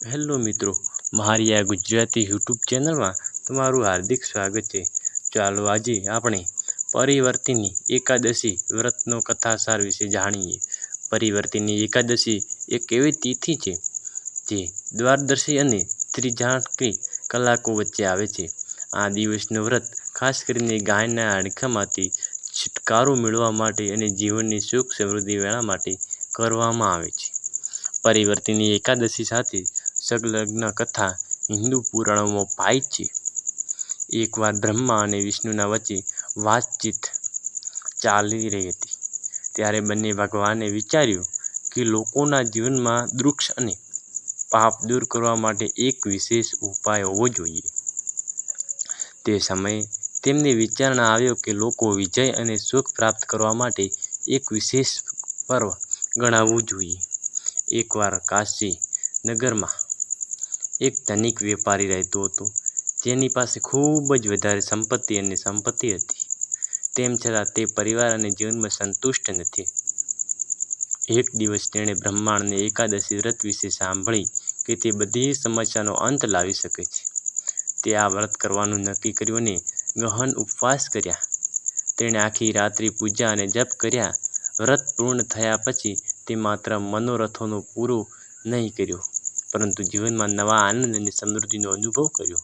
Hello મિત્રો, મારી આ ગુજરાતી યુટ્યુબ ચેનલમાં તમારું હાર્દિક સ્વાગત છે. ચાલો આજે આપણે પરિવર્તિની એકાદશી વ્રતનો કથાસાર વિશે જાણીએ. પરિવર્તિની એકાદશી એક એવી તિથિ છે? જે દ્વારદર્શી અને ત્રિજાણકી કલાકો વચ્ચે આવે છે. આ દિવસનું વ્રત ખાસ કરીને ગાયના હાડકામાંથી છુટકારો મેળવવા માટે અને જીવનની સુખ સમૃદ્ધિ વેળા માટે કરવામાં આવે છે. પરિવર્તિની એકાદશી સાથે સંલગ્ન કથા હિન્દુ પુરાણોમાં પાય છે. એકવાર બ્રહ્મા અને વિષ્ણુના વચ્ચે વાતચીત ચાલી રહી હતી. ત્યારે બંને ભગવાને વિચાર્યું કે લોકોના જીવનમાં દુઃખ અને પાપ દૂર કરવા માટે એક વિશેષ ઉપાય હોવો જોઈએ. તે સમયે તેમને વિચારણા આવ્યો કે લોકો વિજય અને સુખ પ્રાપ્ત કરવા માટે એક વિશેષ પર્વ ગણાવવું જોઈએ. એકવાર કાશી નગરમાં એક ધનિક વેપારી રહેતો હતો. જેની પાસે ખૂબ જ વધારે સંપત્તિ અને સંપત્તિ હતી. તેમ છતાં તે પરિવાર અને જીવનમાં સંતુષ્ટ નથી. એક દિવસ તેણે બ્રહ્માંડને એકાદશી વ્રત વિશે સાંભળી કે તે બધી સમસ્યાનો અંત લાવી શકે છે. તે આ વ્રત કરવાનું નક્કી કર્યું અને ગહન ઉપવાસ કર્યા. તેણે આખી રાત્રિ પૂજા અને જપ કર્યા. વ્રત પૂર્ણ થયા પછી તે માત્ર મનોરથોનો પૂરો નહીં કર્યો. પરંતુ જીવનમાં નવા આનંદ અને સમૃદ્ધિનો અનુભવ કર્યો.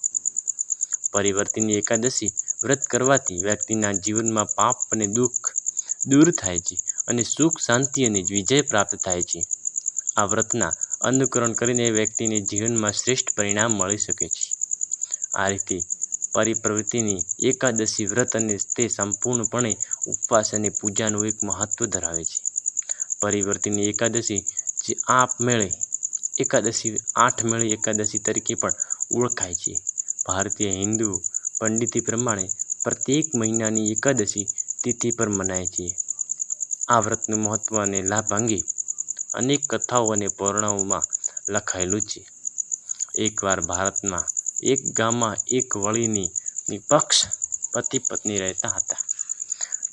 પરિવર્તિની એકાદશી વ્રત કરવાથી વ્યક્તિના જીવનમાં પાપ અને દુઃખ દૂર થાય છે અને સુખ, શાંતિ અને વિજય પ્રાપ્ત થાય છે. આ વ્રતના અનુકરણ કરીને વ્યક્તિને જીવનમાં શ્રેષ્ઠ પરિણામ મળી શકે છે. આ રીતે પરિપ્રવૃત્તિની એકાદશી વ્રત અને તે સંપૂર્ણપણે ઉપવાસ અને પૂજાનું એક મહત્ત્વ ધરાવે છે. પરિવર્તિની એકાદશી જે આપમેળે એકાદશી આઠમેળી એકાદશી તરીકે પણ ઓળખાય છે. ભારતીય હિન્દુ પંડિતી પ્રમાણે પ્રત્યેક મહિનાની એકાદશી તિથિ પર મનાય છે. આ વ્રતનું મહત્વ અને લાભ અંગે અનેક કથાઓ અને પૌરાણોમાં લખાયેલું છે. એકવાર ભારતમાં એક ગામમાં એક વળીની નિપક્ષ પતિ પત્ની રહેતા હતા.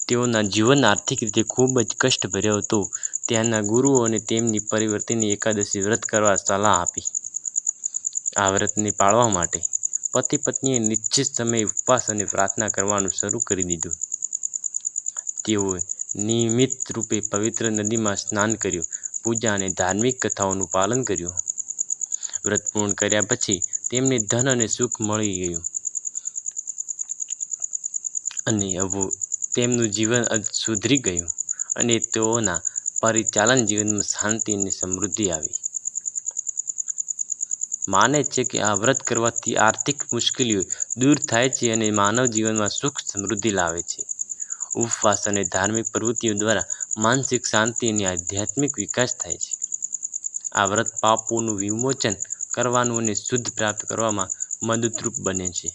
તેઓના જીવન આર્થિક રીતે ખૂબ જ કષ્ટભર્યો હતો. ત્યાંના ગુરુઓને તેમની પરિવર્તિની એકાદશી વ્રત કરવા સલાહ આપી. આ વ્રતને પાળવા માટે પતિ પત્નીએ નિશ્ચિત સમયે ઉપવાસ અને પ્રાર્થના કરવાનું શરૂ કરી દીધું. તેઓએ નિયમિત રૂપે પવિત્ર નદીમાં સ્નાન કર્યું, પૂજા અને ધાર્મિક કથાઓનું પાલન કર્યું. વ્રત પૂર્ણ કર્યા પછી તેમને ધન અને સુખ મળી ગયું. અને તેમનું જીવન સુધરી ગયું અને તેઓના પરિચાલન જીવનમાં શાંતિ અને સમૃદ્ધિ આવી. માને છે કે આ વ્રત કરવાથી આર્થિક મુશ્કેલીઓ દૂર થાય છે અને માનવ જીવનમાં સુખ સમૃદ્ધિ લાવે છે. ઉપવાસ અને ધાર્મિક પ્રવૃત્તિઓ દ્વારા માનસિક શાંતિ અને આધ્યાત્મિક વિકાસ થાય છે. આ વ્રત પાપોનું વિમોચન કરવાનું અને શુદ્ધ પ્રાપ્ત કરવામાં મદદરૂપ બને છે.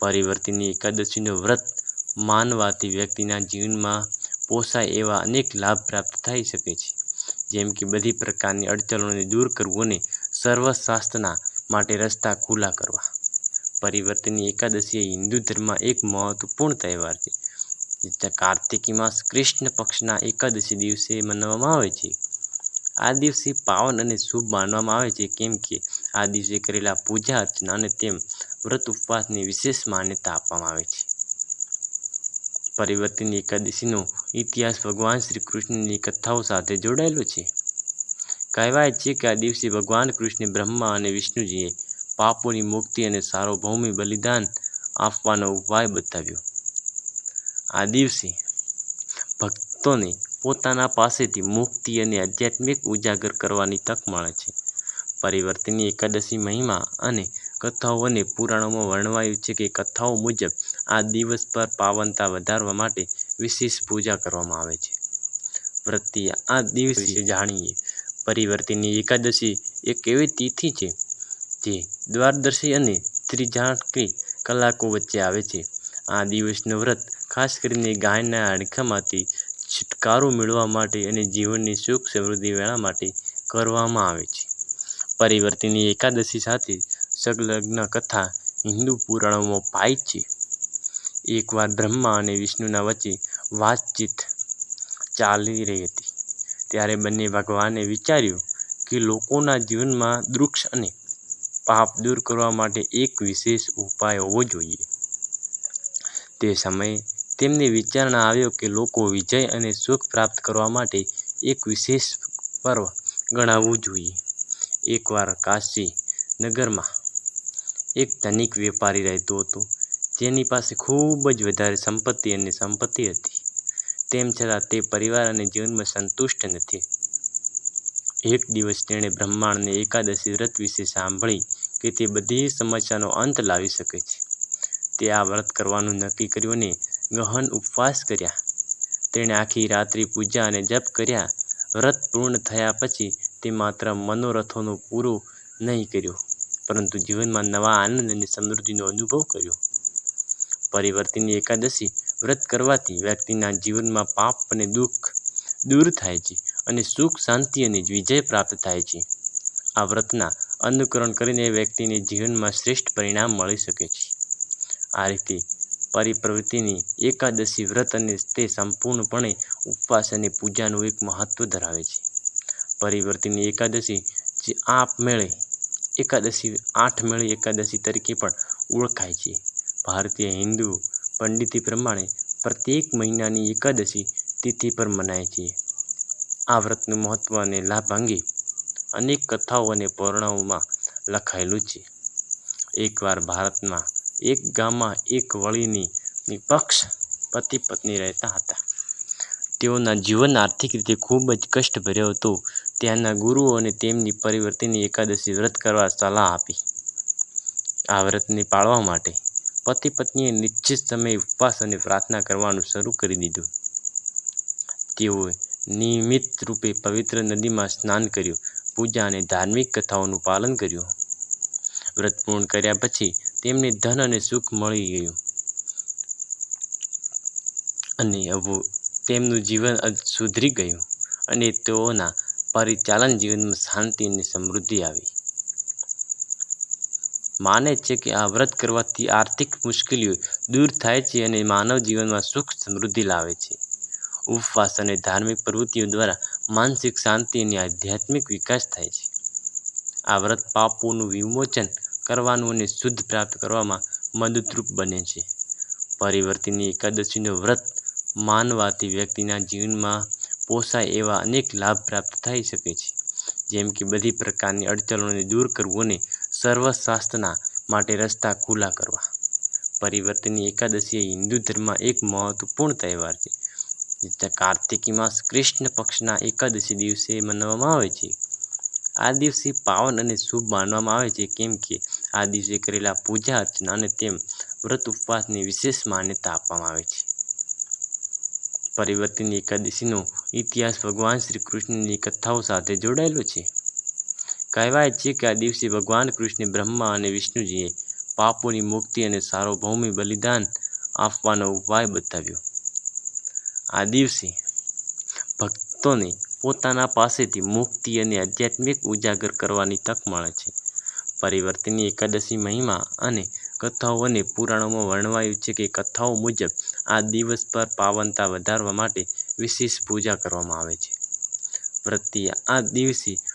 પરિવર્તિની એકાદશીનો વ્રત માનવાથી વ્યક્તિના જીવનમાં પોસાય એવા અનેક લાભ પ્રાપ્ત થઈ શકે છે. જેમ કે બધી પ્રકારની અડચણોને દૂર કરવું અને સર્વશાસ્ત્રના માટે રસ્તા ખુલ્લા કરવા. પરિવર્તનની એકાદશી એ હિન્દુ ધર્મમાં એક મહત્વપૂર્ણ તહેવાર છે કાર્તિકી માસ કૃષ્ણ પક્ષના એકાદશી દિવસે મનાવવામાં આવે છે. આ દિવસે પાવન અને શુભ માનવામાં આવે છે, કેમ કે આ દિવસે કરેલા પૂજા અર્ચના અને તેમ વ્રત ઉપવાસની વિશેષ માન્યતા આપવામાં આવે છે. પરિવર્તનની એકાદશીનો ઇતિહાસ ભગવાન શ્રી કૃષ્ણની કથાઓ સાથે જોડાયેલો છે. કહેવાય છે કે આ દિવસે ભગવાન કૃષ્ણે બ્રહ્મા અને વિષ્ણુજીએ પાપોની મુક્તિ અને સાર્વભૌમિ બલિદાન આપવાનો ઉપાય બતાવ્યો. આ દિવસે ભક્તોને પોતાના પાસેથી મુક્તિ અને આધ્યાત્મિક ઉજાગર કરવાની તક મળે છે. પરિવર્તનની એકાદશી મહિમા અને કથાઓ અને પુરાણોમાં વર્ણવાયું છે કે કથાઓ મુજબ આ દિવસ પર પાવનતા વધારવા માટે વિશેષ પૂજા કરવામાં આવે છે. વ્રતિ આ દિવસ વિશે જાણીએ પરિવર્તિની એકાદશી એક એવી તિથિ છે જે દ્વારદર્શી અને ત્રીજાંકી કલાકો વચ્ચે આવે છે. આ દિવસનું વ્રત ખાસ કરીને ગાયના હાડકામાંથી છુટકારો મેળવવા માટે અને જીવનની સુખ સમૃદ્ધિ મેળવવા માટે કરવામાં આવે છે. પરિવર્તિની એકાદશી સાથે સંલગ્ન કથા હિન્દુ પુરાણોમાં પાય છે. એકવાર બ્રહ્મા અને વિષ્ણુના વચ્ચે વાતચીત ચાલી રહી હતી ત્યારે બંને ભગવાને વિચાર્યું કે લોકોના જીવનમાં દુઃખ અને પાપ દૂર કરવા માટે એક વિશેષ ઉપાય હોવો જોઈએ. તે સમયે તેમને વિચારણા આવ્યો કે લોકો વિજય અને સુખ પ્રાપ્ત કરવા માટે એક વિશેષ પર્વ ગણાવવું જોઈએ. એકવાર કાશી નગરમાં એક ધનિક વેપારી રહેતો હતો, જેની પાસે ખૂબ જ વધારે સંપત્તિ અને સંપત્તિ હતી. તેમ છતાં તે પરિવાર અને જીવનમાં સંતુષ્ટ નથી. એક દિવસ તેણે બ્રહ્માંડને એકાદશી વ્રત વિશે સાંભળી કે તે બધી સમસ્યાનો અંત લાવી શકે છે. તે આ વ્રત કરવાનું નક્કી કર્યું અને ગહન ઉપવાસ કર્યા. તેણે આખી રાત્રિ પૂજા અને જપ કર્યા. વ્રત પૂર્ણ થયા પછી તે માત્ર મનોરથોનો પૂરો નહીં કર્યો, પરંતુ જીવનમાં નવા આનંદ અને સમૃદ્ધિનો અનુભવ કર્યો. પરિવર્તિની એકાદશી વ્રત કરવાથી વ્યક્તિના જીવનમાં પાપ અને દુઃખ દૂર થાય છે અને સુખ, શાંતિ અને વિજય પ્રાપ્ત થાય છે. આ વ્રતના અનુકરણ કરીને વ્યક્તિને જીવનમાં શ્રેષ્ઠ પરિણામ મળી શકે છે. આ રીતે પરિપ્રવૃત્તિની એકાદશી વ્રત અને તે સંપૂર્ણપણે ઉપવાસ અને પૂજાનું એક મહત્વ ધરાવે છે. પરિવર્તિની એકાદશી, જે આપમેળે એકાદશી આઠમેળી એકાદશી તરીકે પણ ઓળખાય છે, ભારતીય હિન્દુ પંડિતી પ્રમાણે પ્રત્યેક મહિનાની એકાદશી તિથિ પર મનાય છે. આ વ્રતનું મહત્વ અને લાભ અંગે અનેક કથાઓ અને પૌરાણોમાં લખાયેલું છે. એકવાર ભારતમાં એક ગામમાં એક વળીની નિપક્ષ પતિ-પત્ની રહેતા હતા. તેઓના જીવન આર્થિક રીતે ખૂબ જ કષ્ટભર્યો હતો ત્યાંના ગુરુઓ અને તેમની પરિવર્તિની એકાદશી વ્રત કરવા સલાહ આપી. આ વ્રતને પાળવા માટે પતિ-પત્નીએ નિશ્ચિત સમયે ઉપવાસ અને પ્રાર્થના કરવાનું શરૂ કરી દીધું. તેઓએ નિયમિત રૂપે પવિત્ર નદીમાં સ્નાન કર્યું, પૂજા અને ધાર્મિક કથાઓનું પાલન કર્યું. વ્રત પૂર્ણ કર્યા પછી તેમને ધન અને સુખ મળી ગયું અને હવે તેમનું જીવન સુધરી ગયું અને તેઓના પરિચાલન જીવનમાં શાંતિ અને સમૃદ્ધિ આવી. માને છે કે આ વ્રત કરવાથી આર્થિક મુશ્કેલીઓ દૂર થાય છે અને માનવ જીવનમાં સુખ સમૃદ્ધિ લાવે છે. ઉપવાસ અને ધાર્મિક પ્રવૃત્તિઓ દ્વારા માનસિક શાંતિ અને આધ્યાત્મિક વિકાસ થાય છે. આ વ્રત પાપોનું વિમોચન કરવાનું અને શુદ્ધ પ્રાપ્ત કરવામાં મદદરૂપ બને છે. પરિવર્તિની એકાદશીનું વ્રત માનવાથી વ્યક્તિના જીવનમાં પોષાય એવા અનેક લાભ પ્રાપ્ત થઈ શકે છે, જેમ કે બધી પ્રકારની અડચણોને દૂર કરવું અને સર્વસાધના માટે રસ્તા ખુલ્લા કરવા. પરિવર્તનની એકાદશી એ હિન્દુ ધર્મમાં એક મહત્વપૂર્ણ તહેવાર છે, જે માસ કૃષ્ણ પક્ષના એકાદશી દિવસે મનાવવામાં આવે છે. આ દિવસે પાવન અને શુભ માનવામાં આવે છે કેમ કે આ દિવસે કરેલા પૂજા-અર્ચના અને તેમ વ્રત ઉપવાસની વિશેષ માન્યતા આપવામાં આવે છે. પરિવર્તનની એકાદશીનો ઇતિહાસ ભગવાન શ્રી કૃષ્ણની કથાઓ સાથે જોડાયેલો છે. કહેવાય છે કે આ દિવસે ભગવાન કૃષ્ણ બ્રહ્મા અને વિષ્ણુજીએ પાપોની મુક્તિ અને સાર્વભૌમિક બલિદાન આપવાનો ઉપાય બતાવ્યો. આ દિવસે ભક્તોને પોતાના પાસેથી મુક્તિ અને આધ્યાત્મિક ઉજાગર કરવાની તક મળે છે. પરિવર્તનની એકાદશી મહિમા અને કથાઓ અને પુરાણોમાં વર્ણવાયું છે કે કથાઓ મુજબ, આ દિવસ પર પાવનતા વધારવા માટે વિશેષ પૂજા કરવામાં આવે છે. વ્રતી આ દિવસે